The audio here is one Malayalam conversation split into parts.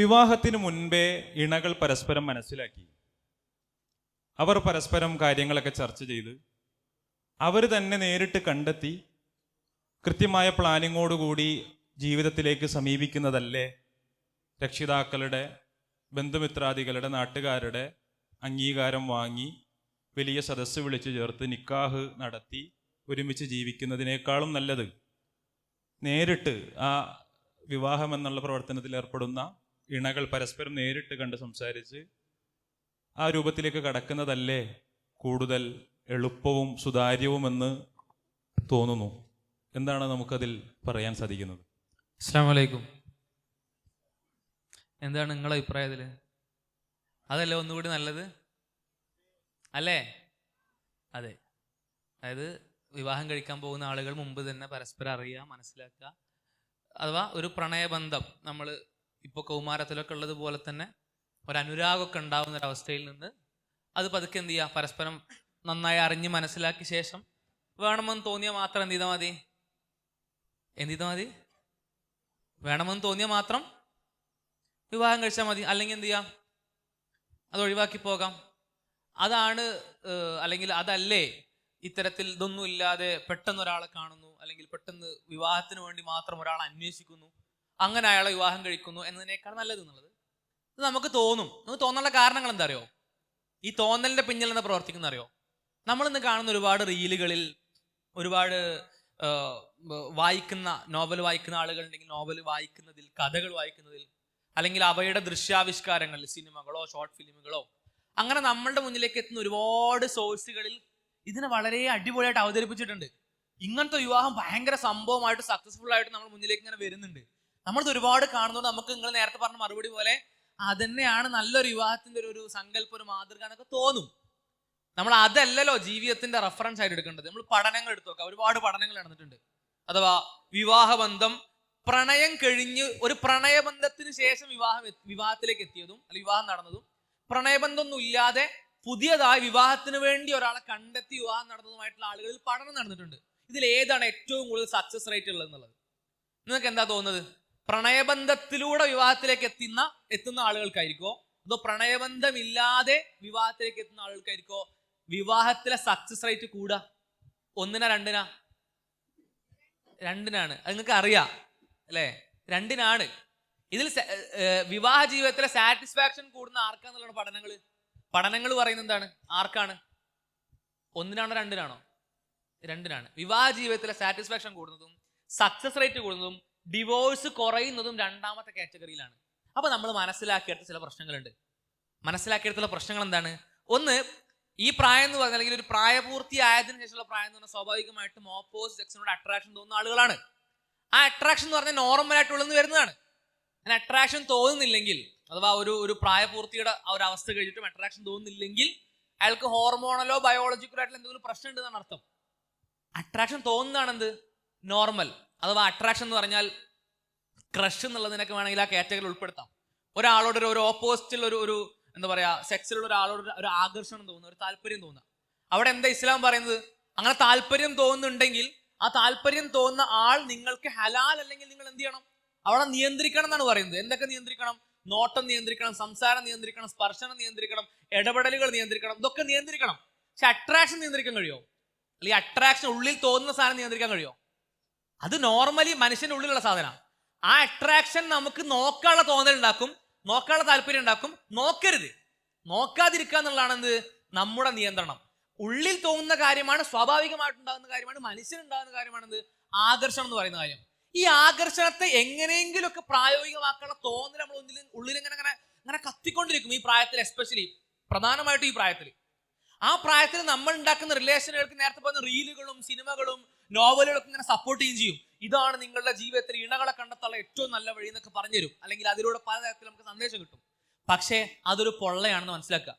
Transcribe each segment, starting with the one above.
വിവാഹത്തിന് മുൻപേ ഇണകൾ പരസ്പരം മനസ്സിലാക്കി. അവർ പരസ്പരം കാര്യങ്ങളൊക്കെ ചർച്ച ചെയ്ത് അവർ തന്നെ നേരിട്ട് കണ്ടെത്തി കൃത്യമായ പ്ലാനിങ്ങോടുകൂടി ജീവിതത്തിലേക്ക് സമീപിക്കുന്നതല്ലേ? രക്ഷിതാക്കളുടെ ബന്ധുമിത്രാദികളുടെ നാട്ടുകാരുടെ അംഗീകാരം വാങ്ങി വലിയ സദസ്സ് വിളിച്ചു ചേർത്ത് നിക്കാഹ് നടത്തി ഒരുമിച്ച് ജീവിക്കുന്നതിനേക്കാളും നല്ലത്. നേരിട്ട് ആ വിവാഹം എന്നുള്ള പ്രവർത്തനത്തിൽ ഏർപ്പെടുന്ന ഇണകൾ പരസ്പരം നേരിട്ട് കണ്ട് സംസാരിച്ച് ആ രൂപത്തിലേക്ക് കടക്കുന്നതല്ലേ കൂടുതൽ എളുപ്പവും സുതാര്യവുമെന്ന് തോന്നുന്നു? എന്താണ് നമുക്കതിൽ പറയാൻ സാധിക്കുന്നത്? അസ്സാം വലൈക്കും എന്താണ് നിങ്ങളുടെ അഭിപ്രായത്തിൽ അതല്ലേ ഒന്നുകൂടി നല്ലത്? അല്ലേ? അതെ. അതായത് വിവാഹം കഴിക്കാൻ പോകുന്ന ആളുകൾ മുമ്പ് തന്നെ പരസ്പരം അറിയുക മനസ്സിലാക്കുക. അഥവാ ഒരു പ്രണയബന്ധം നമ്മൾ ഇപ്പോൾ കൗമാരത്തിലൊക്കെ ഉള്ളതുപോലെ തന്നെ ഒരനുരാഗമൊക്കെ ഉണ്ടാവുന്ന ഒരു അവസ്ഥയിൽ നിന്ന് അത് പതുക്കെ എന്ത് ചെയ്യുക പരസ്പരം നന്നായി അറിഞ്ഞ് മനസ്സിലാക്കിയ ശേഷം വേണമെന്ന് തോന്നിയാൽ മാത്രം എന്ത് ചെയ്താൽ മതി? എന്ത് ചെയ്താൽ മതി? വേണമെന്ന് തോന്നിയാൽ മാത്രം വിവാഹം കഴിച്ചാൽ മതി. അല്ലെങ്കിൽ എന്ത് ചെയ്യാം? അത് ഒഴിവാക്കി പോകാം. അതാണ് അല്ലെങ്കിൽ അതല്ലേ ഇത്തരത്തിൽ ഇതൊന്നും ഇല്ലാതെ പെട്ടെന്ന് ഒരാളെ കാണുന്നു അല്ലെങ്കിൽ പെട്ടെന്ന് വിവാഹത്തിന് വേണ്ടി മാത്രം ഒരാളെ അന്വേഷിക്കുന്നു. അങ്ങനെ അയാളെ വിവാഹം കഴിക്കുന്നു എന്നതിനേക്കാൾ നല്ലത് എന്നുള്ളത്. ഇത് നമുക്ക് തോന്നും. നമുക്ക് തോന്നാനുള്ള കാരണങ്ങൾ എന്താ അറിയോ? ഈ തോന്നലിന്റെ പിന്നിൽ എന്താ പ്രവർത്തിക്കുന്ന അറിയോ? നമ്മളിന്ന് കാണുന്ന ഒരുപാട് റീലുകളിൽ ഒരുപാട് വായിക്കുന്ന നോവൽ വായിക്കുന്ന ആളുകളുണ്ടെങ്കിൽ നോവൽ വായിക്കുന്നതിൽ കഥകൾ വായിക്കുന്നതിൽ അല്ലെങ്കിൽ അവയുടെ ദൃശ്യാവിഷ്കാരങ്ങളിൽ സിനിമകളോ ഷോർട്ട് ഫിലിമുകളോ അങ്ങനെ നമ്മളുടെ മുന്നിലേക്ക് എത്തുന്ന ഒരുപാട് സോഴ്സുകളിൽ ഇതിനെ വളരെ അടിപൊളിയായിട്ട് അവതരിപ്പിച്ചിട്ടുണ്ട്. ഇങ്ങനത്തെ വിവാഹം ഭയങ്കര സംഭവമായിട്ട് സക്സസ്ഫുൾ ആയിട്ട് നമ്മൾ മുന്നിലേക്ക് ഇങ്ങനെ വരുന്നുണ്ട്. നമ്മളിത് ഒരുപാട് കാണുന്നത് നമുക്ക് നിങ്ങൾ നേരത്തെ പറഞ്ഞ മറുപടി പോലെ അതന്നെയാണ് നല്ലൊരു വിവാഹത്തിന്റെ ഒരു ഒരു സങ്കല്പം ഒരു മാതൃക എന്നൊക്കെ തോന്നും. നമ്മൾ അതല്ലല്ലോ ജീവിതത്തിന്റെ റെഫറൻസ് ആയിട്ട് എടുക്കേണ്ടത്. നമ്മൾ പഠനങ്ങൾ എടുത്തു നോക്കാം. ഒരുപാട് പഠനങ്ങൾ നടന്നിട്ടുണ്ട്. അഥവാ വിവാഹബന്ധം പ്രണയം കഴിഞ്ഞ് ഒരു പ്രണയബന്ധത്തിന് ശേഷം വിവാഹം വിവാഹത്തിലേക്ക് എത്തിയതും അല്ലെങ്കിൽ വിവാഹം നടന്നതും പ്രണയബന്ധമൊന്നും ഇല്ലാതെ പുതിയതായി വിവാഹത്തിന് വേണ്ടി ഒരാളെ കണ്ടെത്തി വിവാഹം നടന്നതുമായിട്ടുള്ള ആളുകളിൽ പഠനം നടന്നിട്ടുണ്ട്. ഇതിൽ ഏതാണ് ഏറ്റവും കൂടുതൽ സക്സസ് റേറ്റ് ഉള്ളത് എന്നുള്ളത്? നിങ്ങൾക്ക് എന്താ തോന്നുന്നത്? പ്രണയബന്ധത്തിലൂടെ വിവാഹത്തിലേക്ക് എത്തുന്ന എത്തുന്ന ആളുകൾക്കായിരിക്കോ? അതോ പ്രണയബന്ധമില്ലാതെ വിവാഹത്തിലേക്ക് എത്തുന്ന ആളുകൾക്കായിരിക്കോ? വിവാഹത്തിലെ സക്സസ് റേറ്റ് കൂടുക? ഒന്നിനാ രണ്ടിനാ? രണ്ടിനാണ്. അത് നിങ്ങൾക്ക് അറിയാം അല്ലേ? രണ്ടിനാണ്. ഇതിൽ വിവാഹ ജീവിതത്തിലെ സാറ്റിസ്ഫാക്ഷൻ കൂടുന്ന ആർക്കാന്നുള്ള പഠനങ്ങൾ പഠനങ്ങൾ പറയുന്നത് എന്താണ്? ആർക്കാണ്? ഒന്നിനാണോ രണ്ടിനാണോ? രണ്ടിനാണ്. വിവാഹ ജീവിതത്തിലെ സാറ്റിസ്ഫാക്ഷൻ കൂടുന്നതും സക്സസ് റേറ്റ് കൂടുന്നതും ഡിവോഴ്സ് കുറയുന്നതും രണ്ടാമത്തെ കാറ്റഗറിയിലാണ്. അപ്പൊ നമ്മൾ മനസ്സിലാക്കിയെടുത്ത ചില പ്രശ്നങ്ങളുണ്ട്. മനസ്സിലാക്കിയെടുത്തുള്ള പ്രശ്നങ്ങൾ എന്താണ്? ഒന്ന് ഈ പ്രായം എന്ന് പറഞ്ഞാൽ അല്ലെങ്കിൽ ഒരു പ്രായപൂർത്തിയായതിനു ശേഷമുള്ള പ്രായം എന്ന് പറഞ്ഞാൽ സ്വാഭാവികമായിട്ടും ഓപ്പോസ് സെക്സിനോട് അട്രാക്ഷൻ തോന്നുന്ന ആളുകളാണ്. ആ അട്രാക്ഷൻ എന്ന് പറഞ്ഞാൽ നോർമൽ ആയിട്ട് ഉള്ളിൽ നിന്ന് വരുന്നതാണ്. അങ്ങനെ അട്രാക്ഷൻ തോന്നുന്നില്ലെങ്കിൽ അഥവാ ഒരു ഒരു പ്രായപൂർത്തിയുടെ ആ ഒരു അവസ്ഥ കഴിഞ്ഞിട്ടും അട്രാക്ഷൻ തോന്നുന്നില്ലെങ്കിൽ അയാൾക്ക് ഹോർമോണലോ ബയോളജിക്കലോ ആയിട്ടുള്ള എന്തെങ്കിലും പ്രശ്നം ഉണ്ടെന്നാണ് അർത്ഥം. അട്രാക്ഷൻ തോന്നുന്നതാണ് എന്ത് നോർമൽ അഥവാ അട്രാക്ഷൻ എന്ന് പറഞ്ഞാൽ ക്രഷ് എന്നുള്ളതിനൊക്കെ വേണമെങ്കിൽ ആ കാറ്റഗറി ഉൾപ്പെടുത്താം. ഒരാളോട് ഒരു- ഓപ്പോസിറ്റിൽ ഒരു ഒരു എന്താ പറയാ സെക്സിലുള്ള ഒരാളോട് ഒരു- ആകർഷണം തോന്നുന്നു ഒരു താല്പര്യം തോന്നുക അവിടെ എന്താ ഇസ്ലാം പറയുന്നത്? അങ്ങനെ താല്പര്യം തോന്നുന്നുണ്ടെങ്കിൽ ആ താല്പര്യം തോന്നുന്ന ആൾ നിങ്ങൾക്ക് ഹലാൽ അല്ലെങ്കിൽ നിങ്ങൾ എന്ത് ചെയ്യണം? അവിടെ നിയന്ത്രിക്കണം എന്നാണ് പറയുന്നത്. എന്തൊക്കെ നിയന്ത്രിക്കണം? നോട്ടം നിയന്ത്രിക്കണം സംസാരം നിയന്ത്രിക്കണം സ്പർശനം നിയന്ത്രിക്കണം ഇടപെടലുകൾ നിയന്ത്രിക്കണം ഇതൊക്കെ നിയന്ത്രിക്കണം. പക്ഷെ അട്രാക്ഷൻ നിയന്ത്രിക്കാൻ കഴിയുമോ അല്ലെങ്കിൽ അട്രാക്ഷൻ ഉള്ളിൽ തോന്നുന്ന സാധനം നിയന്ത്രിക്കാൻ കഴിയുമോ അത് നോർമലി മനുഷ്യന്റെ ഉള്ളിലുള്ള സാധനമാണ് ആ അട്രാക്ഷൻ നമുക്ക് നോക്കാനുള്ള തോന്നൽ ഉണ്ടാക്കും നോക്കാനുള്ള താല്പര്യം ഉണ്ടാക്കും നോക്കരുത്. നോക്കാതിരിക്കുക എന്നുള്ളതാണ് എന്ത്? നമ്മുടെ നിയന്ത്രണം. ഉള്ളിൽ തോന്നുന്ന കാര്യമാണ് സ്വാഭാവികമായിട്ടുണ്ടാകുന്ന കാര്യമാണ് മനുഷ്യനുണ്ടാകുന്ന കാര്യമാണ് എന്ത്? ആകർഷണം എന്ന് പറയുന്ന കാര്യം. ഈ ആകർഷണത്തെ എങ്ങനെയെങ്കിലുമൊക്കെ പ്രായോഗികമാക്കാനുള്ള തോന്നൽ നമ്മൾ ഉള്ളിൽ ഉള്ളിൽ ഇങ്ങനെ അങ്ങനെ അങ്ങനെ കത്തിക്കൊണ്ടിരിക്കും ഈ പ്രായത്തിൽ എസ്പെഷ്യലി പ്രധാനമായിട്ടും ഈ പ്രായത്തിൽ ആ പ്രായത്തിൽ നമ്മൾ ഉണ്ടാക്കുന്ന റിലേഷനുകൾക്ക് നേരത്തെ പറഞ്ഞ റീലുകളും സിനിമകളും നോവലുകളൊക്കെ ഇങ്ങനെ സപ്പോർട്ട് ചെയ്യുകയും ചെയ്യും. ഇതാണ് നിങ്ങളുടെ ജീവിതത്തിൽ ഇണകളെ കണ്ടെത്താനുള്ള ഏറ്റവും നല്ല വഴി എന്നൊക്കെ പറഞ്ഞുതരും. അല്ലെങ്കിൽ അതിലൂടെ പലതരത്തിൽ നമുക്ക് സന്ദേശം കിട്ടും. പക്ഷേ അതൊരു പൊള്ളയാണെന്ന് മനസ്സിലാക്കുക.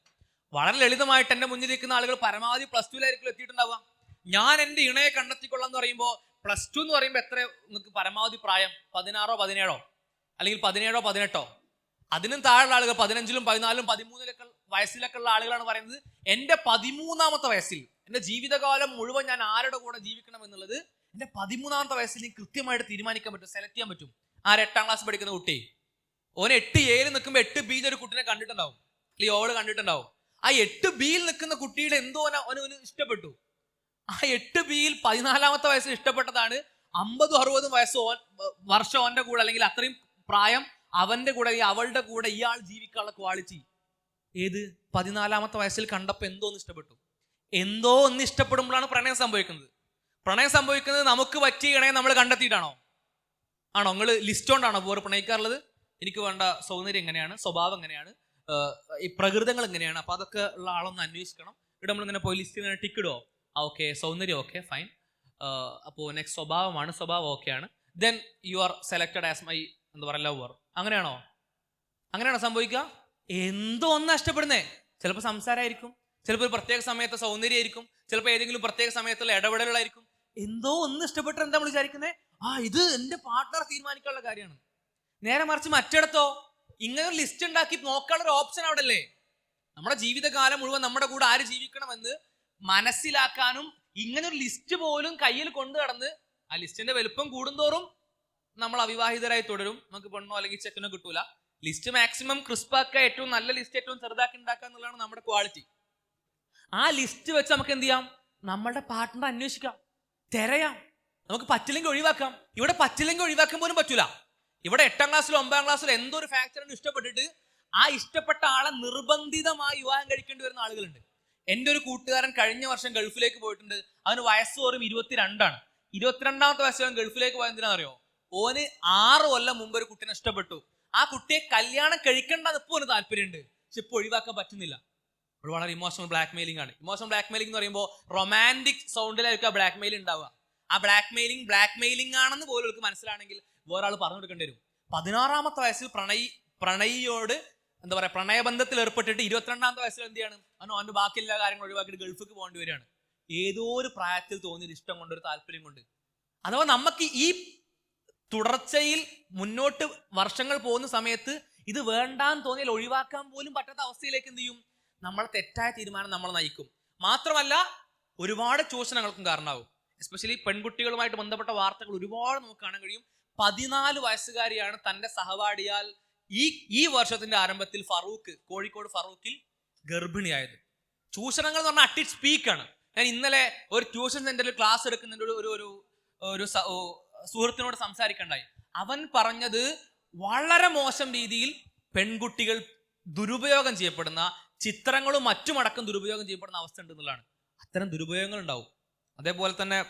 വളരെ ലളിതമായിട്ട് എന്റെ മുന്നിൽ നിൽക്കുന്ന ആളുകൾ പരമാവധി പ്ലസ് ടുവിലായിരിക്കും എത്തിയിട്ടുണ്ടാവുക. ഞാൻ എന്റെ ഇണയെ കണ്ടെത്തിക്കൊള്ളാം എന്ന് പറയുമ്പോൾ പ്ലസ് ടു എന്ന് പറയുമ്പോൾ എത്ര? നിങ്ങൾക്ക് പരമാവധി പ്രായം പതിനാറോ പതിനേഴോ? അല്ലെങ്കിൽ പതിനേഴോ പതിനെട്ടോ? അതിനും താഴെയുള്ള ആളുകൾ പതിനഞ്ചിലും പതിനാലും പതിമൂന്നിലൊക്കെ വയസ്സിലൊക്കെ ഉള്ള ആളുകളാണ് പറയുന്നത് എന്റെ പതിമൂന്നാമത്തെ വയസ്സിൽ എന്റെ ജീവിതകാലം മുഴുവൻ ഞാൻ ആരുടെ കൂടെ ജീവിക്കണം എന്നുള്ളത് എന്റെ പതിമൂന്നാമത്തെ വയസ്സിൽ എനിക്ക് കൃത്യമായിട്ട് തീരുമാനിക്കാൻ പറ്റും സെലക്ട് ചെയ്യാൻ പറ്റും. ആര് എട്ടാം ക്ലാസ് പഠിക്കുന്ന കുട്ടി? ഓൻ എട്ട് എയിൽ നിൽക്കുമ്പോൾ എട്ട് ബിയിൽ ഒരു കുട്ടിനെ കണ്ടിട്ടുണ്ടാവും. അല്ലെങ്കിൽ ഓൾ കണ്ടിട്ടുണ്ടാവും. ആ എട്ട് ബിയിൽ നിൽക്കുന്ന കുട്ടിയുടെ എന്തോ ഓന് ഇഷ്ടപ്പെട്ടു. ആ എട്ട് ബിയിൽ പതിനാലാമത്തെ വയസ്സിൽ ഇഷ്ടപ്പെട്ടതാണ് അമ്പതും അറുപതും വയസ്സ് ഓൻ വർഷം ഓന്റെ കൂടെ അല്ലെങ്കിൽ അത്രയും പ്രായം അവന്റെ കൂടെ അവളുടെ കൂടെ ഇയാൾ ജീവിക്കാനുള്ള ക്വാളിറ്റി ഏത്? പതിനാലാമത്തെ വയസ്സിൽ കണ്ടപ്പോൾ എന്തോ ഒന്ന് ഇഷ്ടപ്പെട്ടു. എന്തോ ഒന്ന് ഇഷ്ടപ്പെടുമ്പോഴാണ് പ്രണയം സംഭവിക്കുന്നത്. പ്രണയം സംഭവിക്കുന്നത് നമുക്ക് പറ്റിയ ഇണയെ നമ്മൾ കണ്ടെത്തിയിട്ടാണോ? ആണോ? നിങ്ങൾ ലിസ്റ്റ് കൊണ്ടാണോ വേറെ പ്രണയിക്കാറുള്ളത്? എനിക്ക് വേണ്ട സൗന്ദര്യം എങ്ങനെയാണ്? സ്വഭാവം എങ്ങനെയാണ്? ഈ പ്രകൃതങ്ങൾ എങ്ങനെയാണ്? അപ്പൊ അതൊക്കെ ഉള്ള ആളൊന്ന് അന്വേഷിക്കണം. ഇവിടെ നമ്മൾ ഇങ്ങനെ പോയി ലിസ്റ്റ് ഇങ്ങനെ ടിക്ക് ഇടുവോ ആ ഓക്കെ സൗന്ദര്യം ഓക്കെ ഫൈൻ അപ്പോൾ നെക്സ്റ്റ് സ്വഭാവമാണ്. സ്വഭാവം ഓക്കെയാണ് then you are selected as my എന്താ പറയുക ലവർ അങ്ങനെയാണോ? അങ്ങനെയാണോ സംഭവിക്കുക? എന്തോ ഒന്ന് നഷ്ടപ്പെടുന്നേ? ചിലപ്പോൾ സംസാരമായിരിക്കും ചിലപ്പോൾ ഒരു പ്രത്യേക സമയത്ത് സൗന്ദര്യമായിരിക്കും. ചിലപ്പോൾ ഏതെങ്കിലും പ്രത്യേക സമയത്തുള്ള ഇടപെടലുകളായിരിക്കും. എന്തോ ഒന്ന് ഇഷ്ടപ്പെട്ട് എന്താ നമ്മൾ വിചാരിക്കുന്നത് ആ ഇത് എന്റെ പാർട്ട്ണർ തീരുമാനിക്കാനുള്ള കാര്യമാണ്. നേരെ മറിച്ച് മറ്റിടത്തോ ഇങ്ങനെ ഒരു ലിസ്റ്റ് ഉണ്ടാക്കി നോക്കാനുള്ള ഒരു ഓപ്ഷൻ അവിടെ അല്ലേ നമ്മുടെ ജീവിതകാലം മുഴുവൻ നമ്മുടെ കൂടെ ആര് ജീവിക്കണമെന്ന് മനസ്സിലാക്കാനും ഇങ്ങനെ ഒരു ലിസ്റ്റ് പോലും കയ്യിൽ കൊണ്ടു കടന്ന് ആ ലിസ്റ്റിന്റെ വലുപ്പം കൂടുന്തോറും നമ്മൾ അവിവാഹിതരായി തുടരും. നമുക്ക് പെണ്ണോ അല്ലെങ്കിൽ ചെക്കനോ കിട്ടൂല. ലിസ്റ്റ് മാക്സിമം ക്രിസ്പാക്കുക ഏറ്റവും നല്ല ലിസ്റ്റ് ഏറ്റവും ചെറുതാക്കി ഉണ്ടാക്കുക എന്നുള്ളതാണ് നമ്മുടെ ക്വാളിറ്റി. ആ ലിസ്റ്റ് വെച്ച് നമുക്ക് എന്ത് ചെയ്യാം? നമ്മളുടെ പാർട്ട്ണർ അന്വേഷിക്കാം. തിരയാം. നമുക്ക് പറ്റില്ലെങ്കിൽ ഒഴിവാക്കാം. ഇവിടെ പറ്റില്ലെങ്കിൽ ഒഴിവാക്കാൻ പോലും പറ്റൂല. ഇവിടെ എട്ടാം ക്ലാസ്സിലോ ഒമ്പതാം ക്ലാസ്സിലോ എന്തോ ഒരു ഫാക്ടറിന് ഇഷ്ടപ്പെട്ടിട്ട് ആ ഇഷ്ടപ്പെട്ട ആളെ നിർബന്ധിതമായി വിവാഹം കഴിക്കേണ്ടി വരുന്ന ആളുകളുണ്ട്. എന്റെ ഒരു കൂട്ടുകാരൻ കഴിഞ്ഞ വർഷം ഗൾഫിലേക്ക് പോയിട്ടുണ്ട്. അവന് വയസ്സ് വെറും ഇരുപത്തിരണ്ടാണ്. ഇരുപത്തിരണ്ടാമത്തെ വയസ്സിൽ ഗൾഫിലേക്ക് പോയത് അറിയോ ഓന് ആറ് കൊല്ലം മുമ്പ് ഒരു കുട്ടീനെ ഇഷ്ടപ്പെട്ടു. ആ കുട്ടിയെ കല്യാണം കഴിക്കേണ്ടെന്ന് ഇപ്പോൾ ഒരു താല്പര്യമുണ്ട്. പക്ഷെ ഇപ്പോൾ ഒഴിവാക്കാൻ പറ്റുന്നില്ല. ഒരു വളരെ ഇമോഷണൽ ബ്ലാക്ക് മെയിലിംഗ് ആണ്. ഇമോഷണൽ ബ്ലാക്ക് മെയിലിംഗ് എന്ന് പറയുമ്പോൾ റൊമാന്റിക് സൗണ്ടിലായിരിക്കും ആ ബ്ലാക്ക് മെയിൽ ഉണ്ടാവുക. ആ ബ്ലാക്ക് മെയിലിംഗ് ബ്ലാക്ക് മെയിലിംഗ് ആണെന്ന് പോലും അവർക്ക് മനസ്സിലാണെങ്കിൽ വേറൊരാൾ പറഞ്ഞു കൊടുക്കേണ്ടി വരും. പതിനാറാമത്തെ വയസ്സിൽ പ്രണയി പ്രണയിയോട് എന്താ പറയുക പ്രണയബന്ധത്തിൽ ഏർപ്പെട്ടിട്ട് ഇരുപത്തിരണ്ടാമത്തെ വയസ്സിൽ എന്ത് ചെയ്യണം? അവനോ അവന്റെ ബാക്കി എല്ലാ കാര്യങ്ങളും ഒഴിവാക്കിയിട്ട് ഗൾഫിക്ക് പോകേണ്ടി വരികയാണ്. ഏതോ ഒരു പ്രായത്തിൽ തോന്നിയൊരു ഇഷ്ടം കൊണ്ട് ഒരു താല്പര്യം കൊണ്ട്. അഥവാ നമുക്ക് ഈ തുടർച്ചയിൽ മുന്നോട്ട് വർഷങ്ങൾ പോകുന്ന സമയത്ത് ഇത് വേണ്ടാന്ന് തോന്നിയാൽ ഒഴിവാക്കാൻ പോലും പറ്റാത്ത അവസ്ഥയിലേക്ക് എന്ത് ചെയ്യും? നമ്മളെ തെറ്റായ തീരുമാനം നമ്മൾ നയിക്കും. മാത്രമല്ല ഒരുപാട് ചൂഷണങ്ങൾക്കും കാരണമാവും. എസ്പെഷ്യലി പെൺകുട്ടികളുമായിട്ട് ബന്ധപ്പെട്ട വാർത്തകൾ ഒരുപാട് നമുക്ക് കാണാൻ കഴിയും. പതിനാല് വയസ്സുകാരിയാണ് തന്റെ സഹപാഠിയാൽ ഈ ഈ വർഷത്തിന്റെ ആരംഭത്തിൽ ഫറൂഖ് കോഴിക്കോട് ഫറൂഖിൽ ഗർഭിണിയായത്. ചൂഷണങ്ങൾ എന്ന് പറഞ്ഞാൽ അട്ടി സ്പീക്കാണ് ഞാൻ ഇന്നലെ ഒരു ട്യൂഷൻ സെന്ററിൽ ക്ലാസ് എടുക്കുന്നതിന്റെ ഒരു ഒരു ഒരു സുഹൃത്തിനോട് സംസാരിക്കണ്ടായി. അവൻ പറഞ്ഞത് വളരെ മോശം രീതിയിൽ പെൺകുട്ടികൾ ദുരുപയോഗം ചെയ്യപ്പെടുന്ന ചിത്രങ്ങളും മറ്റുമടക്കം ദുരുപയോഗം ചെയ്യപ്പെടുന്ന അവസ്ഥ ഉണ്ട് എന്നുള്ളതാണ്. അത്തരം ദുരുപയോഗങ്ങൾ ഉണ്ടാവും അതേപോലെ തന്നെ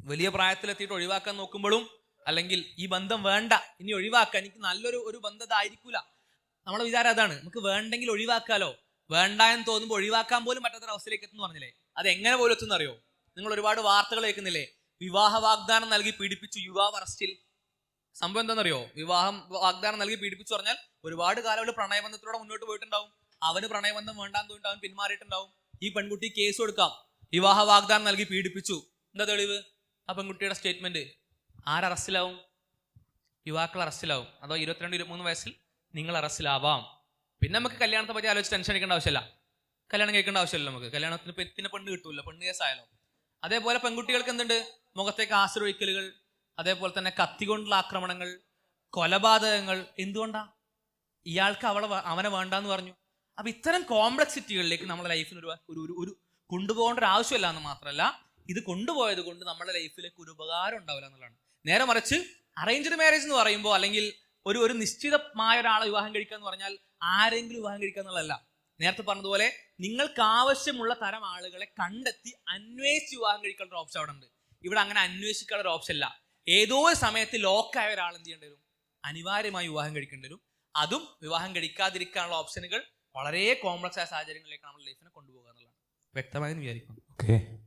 വലിയ പ്രായത്തിലെത്തിയിട്ട് ഒഴിവാക്കാൻ നോക്കുമ്പോഴും അല്ലെങ്കിൽ ഈ ബന്ധം വേണ്ട ഇനി ഒഴിവാക്കാൻ എനിക്ക് നല്ലൊരു ഒരു ബന്ധം ഇതായിരിക്കൂല. നമ്മളെ വിചാരം അതാണ് നമുക്ക് വേണ്ടെങ്കിൽ ഒഴിവാക്കാലോ. വേണ്ട എന്ന് തോന്നുമ്പോൾ ഒഴിവാക്കാൻ പോലും പറ്റാത്തൊരു അവസ്ഥയിലേക്ക് എത്തുന്നു പറഞ്ഞില്ലേ? അത് എങ്ങനെ പോലും എത്തുന്നറിയോ? നിങ്ങൾ ഒരുപാട് വാർത്തകൾ കേൾക്കുന്നില്ലേ? വിവാഹ വാഗ്ദാനം നൽകി പീഡിപ്പിച്ചു യുവാവ് അറസ്റ്റിൽ. സംഭവം എന്താണെന്നറിയോ? വിവാഹം വാഗ്ദാനം നൽകി പീഡിപ്പിച്ചു പറഞ്ഞാൽ ഒരുപാട് കാലം അവൾ പ്രണയബന്ധത്തിലൂടെ മുന്നോട്ട് പോയിട്ടുണ്ടാവും. അവന് പ്രണയബന്ധം വേണ്ടാന്ന് തോന്നിട്ട് അവൻ പിന്മാറിയിട്ടുണ്ടാവും. ഈ പെൺകുട്ടി കേസ് കൊടുക്കാം. വിവാഹ വാഗ്ദാനം നൽകി പീഡിപ്പിച്ചു. എന്താ തെളിവ്? ആ പെൺകുട്ടിയുടെ സ്റ്റേറ്റ്മെന്റ്. ആര് അറസ്റ്റിലാവും? യുവാക്കൾ അറസ്റ്റിലാവും. അതോ ഇരുപത്തിരണ്ട് ഇരുപത്തിമൂന്ന് വയസ്സിൽ നിങ്ങൾ അറസ്റ്റിലാവാം. പിന്നെ നമുക്ക് കല്യാണത്തെ പറ്റി ആലോചിച്ച് ടെൻഷൻ അടിക്കേണ്ട ആവശ്യമില്ല. കല്യാണം കേൾക്കേണ്ട ആവശ്യമില്ല നമുക്ക്. കല്യാണത്തിന് പിന്നെ പെണ്ണ് കിട്ടൂല. പെണ്ണ് കേസായാലോ. അതേപോലെ പെൺകുട്ടികൾക്ക് എന്തുണ്ട്? മുഖത്തേക്ക് ആശ്രയിക്കലുകൾ അതേപോലെ തന്നെ കത്തികൊണ്ടുള്ള ആക്രമണങ്ങൾ കൊലപാതകങ്ങൾ. എന്തുകൊണ്ടാ? ഇയാൾക്ക് അവളെ അവനെ വേണ്ടാന്ന് പറഞ്ഞു. അപ്പൊ ഇത്തരം കോംപ്ലക്സിറ്റികളിലേക്ക് നമ്മുടെ ലൈഫിൽ ഒരു ഒരു- ഒരു കൊണ്ടുപോകേണ്ട ഒരു ആവശ്യമില്ല എന്ന് മാത്രമല്ല ഇത് കൊണ്ടുപോയത് കൊണ്ട് നമ്മുടെ ലൈഫിലേക്ക് ഒരു ഉപകാരം ഉണ്ടാവില്ല എന്നുള്ളതാണ്. നേരെ മറിച്ച് അറേഞ്ച്ഡ് മാരേജ് എന്ന് പറയുമ്പോൾ അല്ലെങ്കിൽ ഒരു ഒരു നിശ്ചിതമായ ഒരാളെ വിവാഹം കഴിക്കുക എന്ന് പറഞ്ഞാൽ ആരെങ്കിലും വിവാഹം കഴിക്കുക എന്നുള്ളതല്ല നേരത്തെ പറഞ്ഞതുപോലെ നിങ്ങൾക്ക് ആവശ്യമുള്ള തരം ആളുകളെ കണ്ടെത്തി അന്വേഷിച്ച് വിവാഹം ഒരു ഓപ്ഷൻ അവിടെ ഉണ്ട് ഇവിടെ അങ്ങനെ അന്വേഷിക്കാനുള്ള ഓപ്ഷൻ അല്ല ഏതോ ഒരു സമയത്ത് ലോക്കായ ഒരാൾ എന്ത് ചെയ്യേണ്ടി വരും? അനിവാര്യമായി വിവാഹം കഴിക്കേണ്ടി വരും. അതും വിവാഹം കഴിക്കാതിരിക്കാനുള്ള ഓപ്ഷനുകൾ വളരെ കോംപ്ലക്സ് ആയ സാഹചര്യങ്ങളിലേക്ക് നമ്മുടെ ലൈഫിനെ കൊണ്ടുപോകുക വ്യക്തമായെന്ന് വിചാരിക്കുന്നു. ഓക്കെ